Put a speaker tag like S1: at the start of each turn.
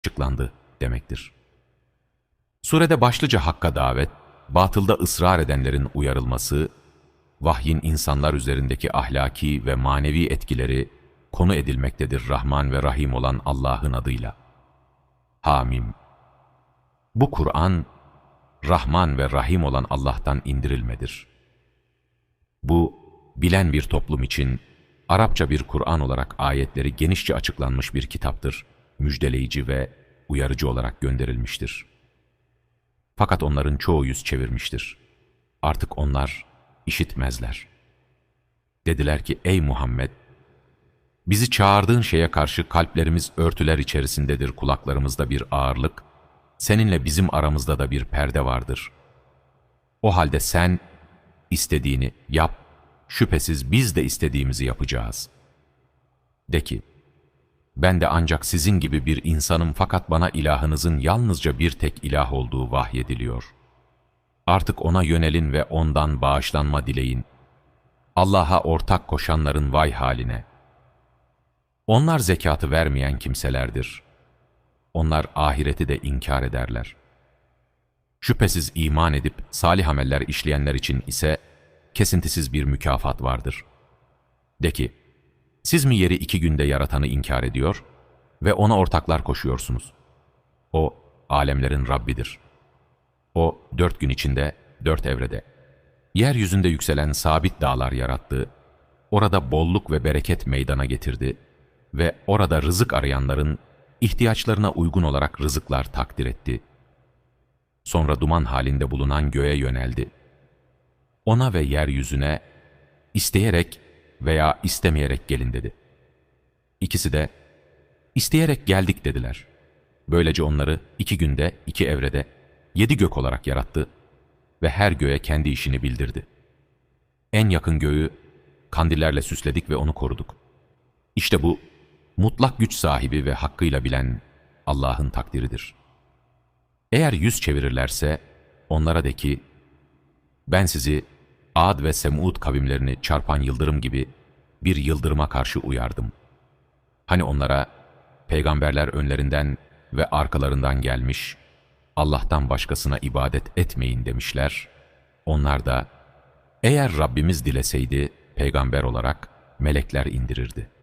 S1: açıklandı demektir. Surede başlıca hakka davet, batılda ısrar edenlerin uyarılması, vahyin insanlar üzerindeki ahlaki ve manevi etkileri konu edilmektedir Rahman ve Rahim olan Allah'ın adıyla. Hamim. Bu Kur'an, Rahman ve Rahim olan Allah'tan indirilmedir. Bu, bilen bir toplum için Arapça bir Kur'an olarak ayetleri genişçe açıklanmış bir kitaptır, müjdeleyici ve uyarıcı olarak gönderilmiştir. Fakat onların çoğu yüz çevirmiştir. Artık onlar işitmezler. Dediler ki, ey Muhammed, bizi çağırdığın şeye karşı kalplerimiz örtüler içerisindedir, kulaklarımızda bir ağırlık, seninle bizim aramızda da bir perde vardır. O halde sen istediğini yap, şüphesiz biz de istediğimizi yapacağız. De ki, ben de ancak sizin gibi bir insanım fakat bana ilahınızın yalnızca bir tek ilah olduğu vahyediliyor. Artık ona yönelin ve ondan bağışlanma dileyin. Allah'a ortak koşanların vay haline. Onlar zekatı vermeyen kimselerdir. Onlar ahireti de inkar ederler. Şüphesiz iman edip salih ameller işleyenler için ise kesintisiz bir mükafat vardır. De ki, siz mi yeri iki günde yaratanı inkar ediyor ve ona ortaklar koşuyorsunuz? O, alemlerin Rabbidir. O, dört gün içinde, dört evrede, yeryüzünde yükselen sabit dağlar yarattı, orada bolluk ve bereket meydana getirdi ve orada rızık arayanların ihtiyaçlarına uygun olarak rızıklar takdir etti. Sonra duman halinde bulunan göğe yöneldi. Ona ve yeryüzüne isteyerek veya istemeyerek gelin dedi. İkisi de isteyerek geldik dediler. Böylece onları iki günde, iki evrede, yedi gök olarak yarattı ve her göğe kendi işini bildirdi. En yakın göğü kandillerle süsledik ve onu koruduk. İşte bu, mutlak güç sahibi ve hakkıyla bilen Allah'ın takdiridir. Eğer yüz çevirirlerse, onlara de ki, ben sizi Ad ve Semud kavimlerini çarpan yıldırım gibi bir yıldırıma karşı uyardım. Hani onlara peygamberler önlerinden ve arkalarından gelmiş, Allah'tan başkasına ibadet etmeyin demişler. Onlar da eğer Rabbimiz dileseydi peygamber olarak melekler indirirdi.